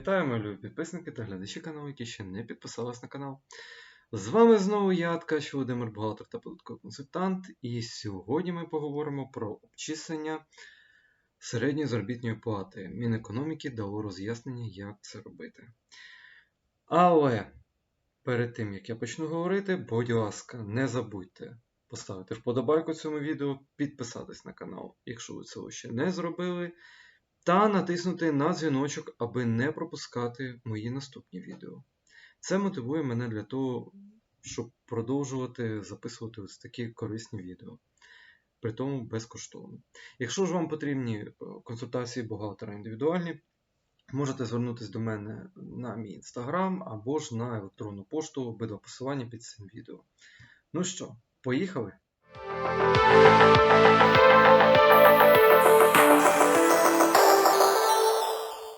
Вітаю, мої любі підписники та глядачі каналу, які ще не підписались на канал. З вами знову я, Ткач Володимир, бухгалтер та податковий консультант. І сьогодні ми поговоримо про обчислення середньої заробітної плати. Мінекономіки дало роз'яснення, як це робити. Але перед тим як я почну говорити, будь ласка, не забудьте поставити вподобайку цьому відео, підписатись на канал, якщо ви цього ще не зробили та натиснути на дзвіночок, аби не пропускати мої наступні відео. Це мотивує мене для того, щоб продовжувати записувати ось такі корисні відео, при тому безкоштовно. Якщо ж вам потрібні е, консультації бухгалтера індивідуальні, можете звернутися до мене на мій інстаграм або ж на електронну пошту, обидва посилання під цим відео. Ну що, поїхали?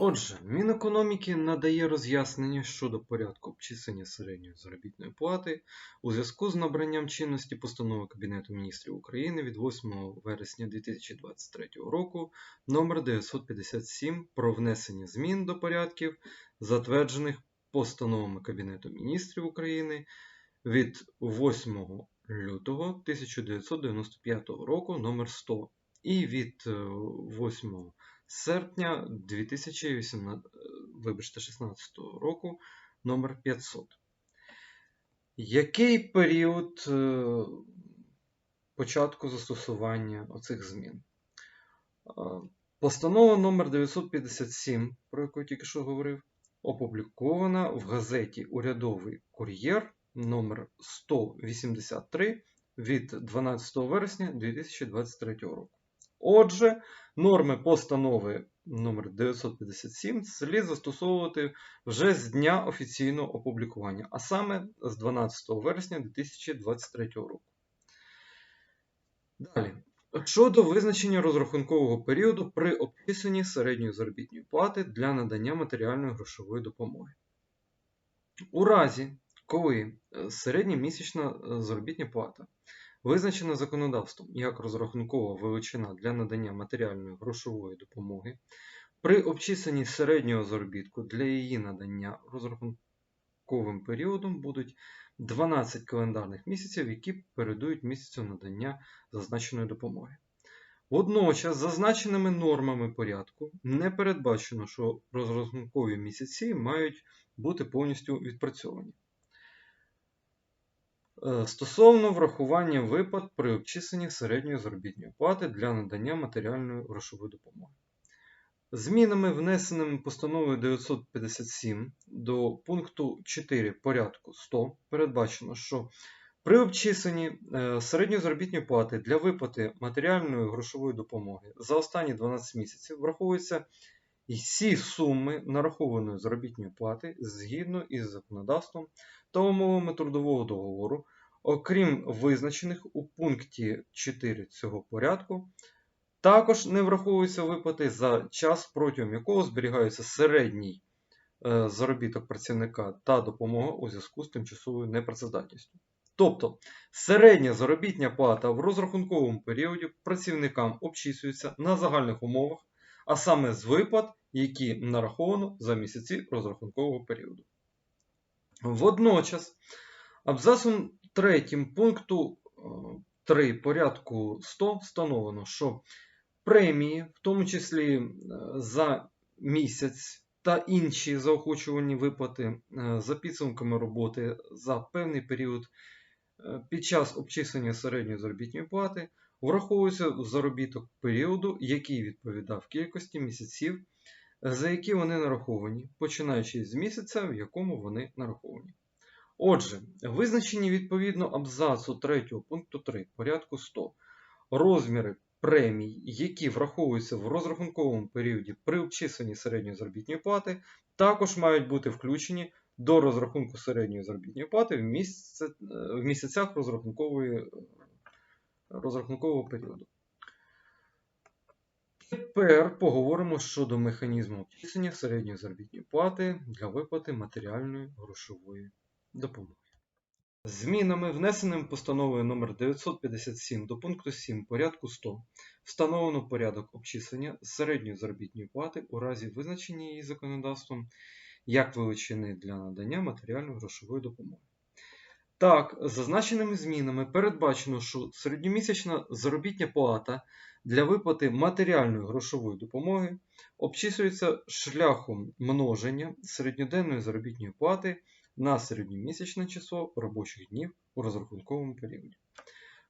Отже, Мінекономіки надає роз'яснення щодо порядку обчислення середньої заробітної плати у зв'язку з набранням чинності постанови Кабінету міністрів України від 8 вересня 2023 року номер 957 про внесення змін до порядків, затверджених постановами Кабінету міністрів України від 8 лютого 1995 року номер 100 і від е, 8 серпня 2018, вибачте, 16 року номер 500. Який період е, початку застосування оцих змін? Е, Постанова номер 957, про яку я тільки що говорив, опублікована в газеті Урядовий кур'єр номер 183 від 12 вересня 2023 року. Отже, норми постанови номер 957 слід застосовувати вже з дня офіційного опублікування, а саме з 12 вересня 2023 року. Далі. Щодо визначення розрахункового періоду при обчисленні середньої заробітної плати для надання матеріальної грошової допомоги. У разі, коли е, середньомісячна е, заробітна плата визначена законодавством як розрахункова величина для надання матеріальної грошової допомоги, при обчисленні середнього заробітку для її надання розрахунковим періодом будуть 12 календарних місяців, які передують місяцю надання зазначеної допомоги. Водночас, зазначеними нормами порядку не передбачено, що розрахункові місяці мають бути повністю відпрацьовані. Е, Стосовно врахування виплат при обчисленні середньої заробітної плати для надання матеріальної грошової допомоги. Змінами, внесеними постановою 957 до пункту 4 порядку 100 передбачено, що при обчисленні е, середньої заробітної плати для виплати матеріальної грошової допомоги за останні 12 місяців враховуються всі суми нарахованої заробітної плати згідно із законодавством та умовами трудового договору, окрім визначених у пункті 4 цього порядку, також не враховуються виплати за час, протягом якого зберігається середній е, заробіток працівника та допомога у зв'язку з тимчасовою непрацездатністю. Тобто середня заробітня плата в розрахунковому періоді працівникам обчислюється на загальних умовах, а саме з виплат, які нараховано за місяці розрахункового періоду. Водночас, абзацом 3 пункту 3 порядку 100 встановлено, що премії, в тому числі е, за місяць та інші заохочувані виплати е, за підсумками роботи за певний період е, під час обчислення середньої заробітної плати враховується в заробіток періоду, який відповідав кількості місяців, за які вони нараховані, починаючи з місяця, в якому вони нараховані. Отже, визначені відповідно абзацу 3 пункту 3 порядку 100 розміри премій, які враховуються в розрахунковому періоді при обчисленні середньої заробітної плати, також мають бути включені до розрахунку середньої заробітної плати в, місяцях розрахункової, розрахункового періоду. Тепер поговоримо щодо механізму обчислення середньої заробітної плати для виплати матеріальної грошової допомоги. Змінами, внесеними постановою номер 957 до пункту 7 порядку 100 встановлено порядок обчислення середньої заробітної плати у разі визначення її законодавством як величини для надання матеріально-грошової допомоги. Так, зазначеними змінами передбачено, що середньомісячна заробітня плата для виплати матеріальної грошової допомоги обчислюється шляхом множення середньоденної заробітної плати на середньомісячне число робочих днів у розрахунковому періоді.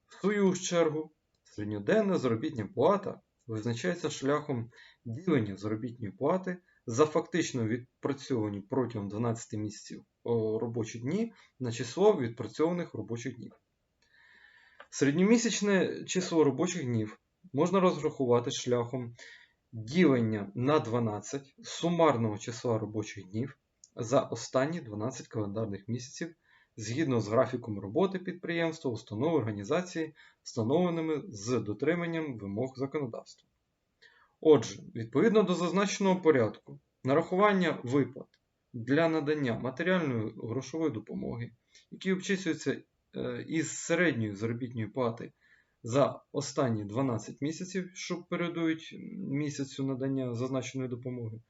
В свою чергу, середньоденна заробітня плата визначається шляхом ділення заробітної плати за фактично відпрацьовані протягом 12 місяців робочі дні на число відпрацьованих робочих днів. Середньомісячне число робочих днів можна розрахувати шляхом ділення на 12 сумарного числа робочих днів за останні 12 календарних місяців згідно з графіком роботи підприємства, установи організації, встановленими з дотриманням вимог законодавства. Отже, відповідно до зазначеного порядку, нарахування виплат для надання матеріальної грошової допомоги, які обчислюються е, із середньої заробітної плати за останні 12 місяців, що передують місяцю надання зазначеної допомоги,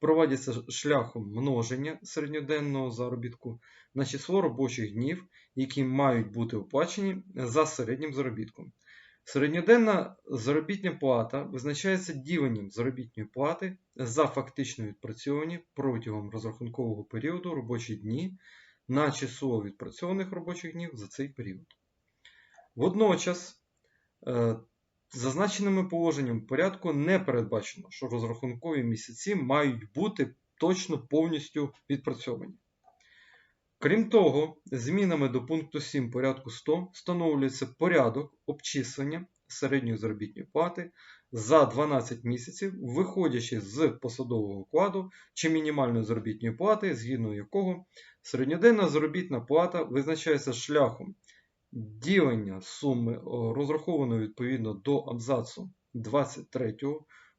проводяться шляхом множення середньоденного заробітку на число робочих днів, які мають бути оплачені за середнім заробітком. Середньоденна заробітня плата визначається діленням заробітної плати за фактично відпрацьовані протягом розрахункового періоду робочі дні на число відпрацьованих робочих днів за цей період. Водночас, е, зазначеними положенням порядку не передбачено, що розрахункові місяці мають бути точно повністю відпрацьовані. Крім того, змінами до пункту 7 порядку 100 встановлюється порядок обчислення середньої заробітної плати за 12 місяців, виходячи з посадового окладу чи мінімальної заробітної плати, згідно якого середньоденна заробітна плата визначається шляхом ділення суми, розрахованої відповідно до абзацу 23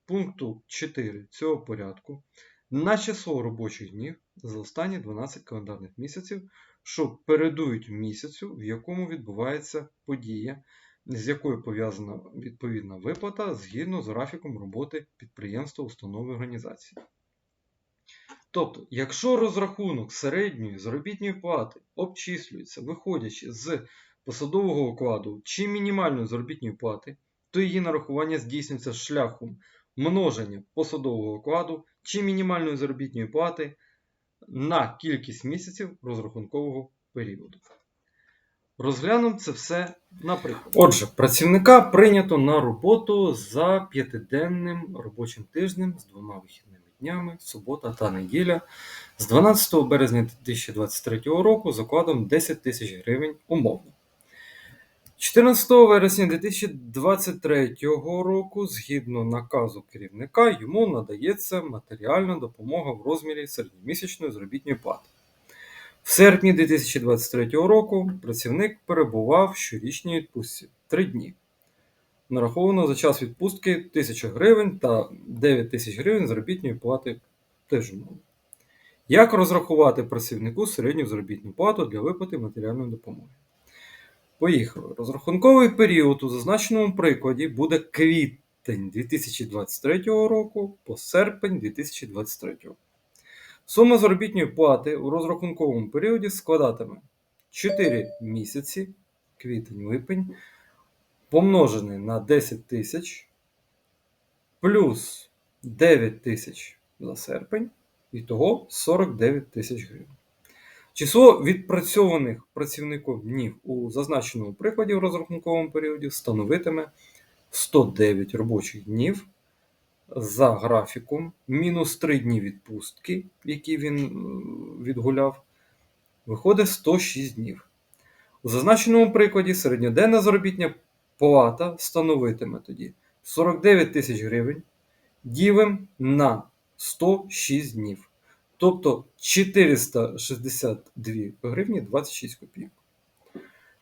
пункту 4 цього порядку на число робочих днів за останні 12 календарних місяців, що передують місяцю, в якому відбувається подія, з якою пов'язана відповідна виплата згідно з графіком роботи підприємства, установи організації. Тобто, якщо розрахунок середньої заробітної плати обчислюється, виходячи з посадового окладу чи мінімальної заробітної плати, то її нарахування здійснюється шляхом множення посадового окладу чи мінімальної заробітної плати на кількість місяців розрахункового періоду. Розглянемо це все наприклад. Отже, працівника прийнято на роботу за п'ятиденним робочим тижнем з двома вихідними днями, субота та неділя з 12 березня 2023 року закладом 10 тисяч гривень умовно. 14 вересня 2023 року, згідно наказу керівника, йому надається матеріальна допомога в розмірі середньомісячної заробітної плати. В серпні 2023 року працівник перебував в щорічній відпустці 3 дні. Нараховано за час відпустки 1000 гривень та 9 тисяч гривень заробітної плати теж. Як розрахувати працівнику середню заробітну плату для виплати матеріальної допомоги? Поїхали. Розрахунковий період у зазначеному прикладі буде квітень 2023 року по серпень 2023 Сума заробітної плати у розрахунковому періоді складатиме 4 місяці, квітень-липень, помножений на 10 тисяч плюс 9 тисяч за серпень, і того 49 тисяч гривень. Число відпрацьованих працівником днів у зазначеному прикладі в розрахунковому періоді становитиме 109 робочих днів за графіком, мінус 3 дні відпустки, які він відгуляв, виходить 106 днів. У зазначеному прикладі середньоденна заробітня плата становитиме тоді 49 тисяч гривень ділим на 106 днів тобто 462 гривні 26 копійок.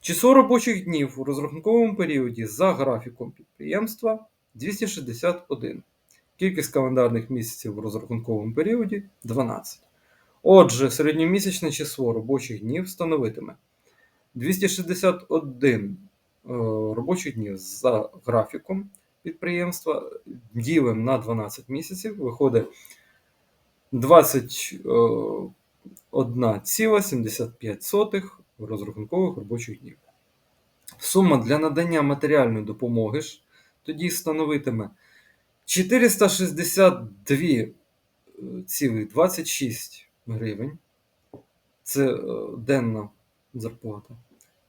Число робочих днів у розрахунковому періоді за графіком підприємства 261. Кількість календарних місяців у розрахунковому періоді 12. Отже, середньомісячне число робочих днів становитиме 261 е, робочих днів за графіком підприємства ділимо на 12 місяців, виходить 21,75 розрахункових робочих днів. Сума для надання матеріальної допомоги ж тоді становитиме 462,26 гривень. Це е, денна зарплата.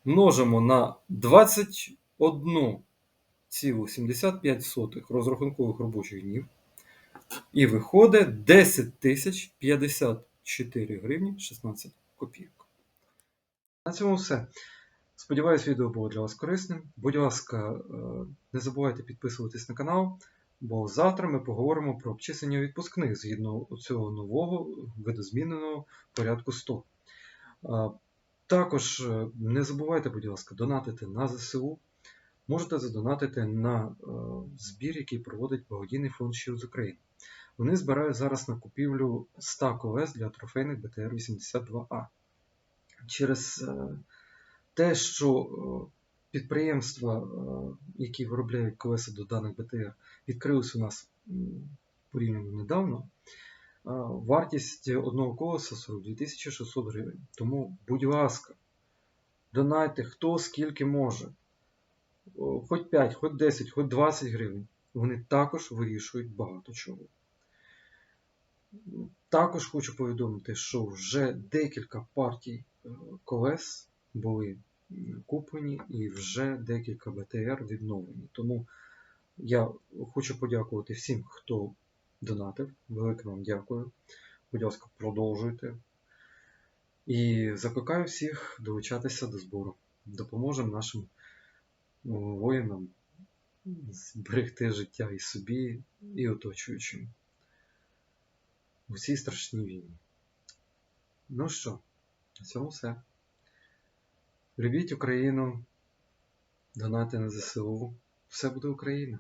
Множимо на 21,75 розрахункових робочих днів. І виходить 10 тисяч 54 гривні 16 копійок. На цьому все. Сподіваюсь, відео було для вас корисним. Будь ласка, е, не забувайте підписуватись на канал, бо завтра ми поговоримо про обчислення відпускних згідно цього нового видозміненого порядку 100. Е, Також е, не забувайте, будь ласка, донатити на ЗСУ. Можете задонатити на збір, який проводить благодійний фонд Shield з України. Вони збирають зараз на купівлю 100 КОВС для трофейних БТР-82А. Через е, те, що е, підприємства, е, які виробляють колеса до даних БТР, відкрились у нас порівняно недавно, вартість одного колеса 42 600 гривень. Тому, будь ласка, донайте хто скільки може. Хоч 5, хоч 10, хоч 20 гривень. Вони також вирішують багато чого. Також хочу повідомити, що вже декілька партій е, колес були куплені і вже декілька БТР відновлені. Тому я хочу подякувати всім, хто донатив. Велике вам дякую. Будь ласка, продовжуйте. І закликаю всіх долучатися до збору. Допоможемо нашим воїнам зберегти життя і собі, і оточуючим у цій страшній війні. Ну що, на цьому все. Любіть Україну, донати на ЗСУ. Все буде Україна.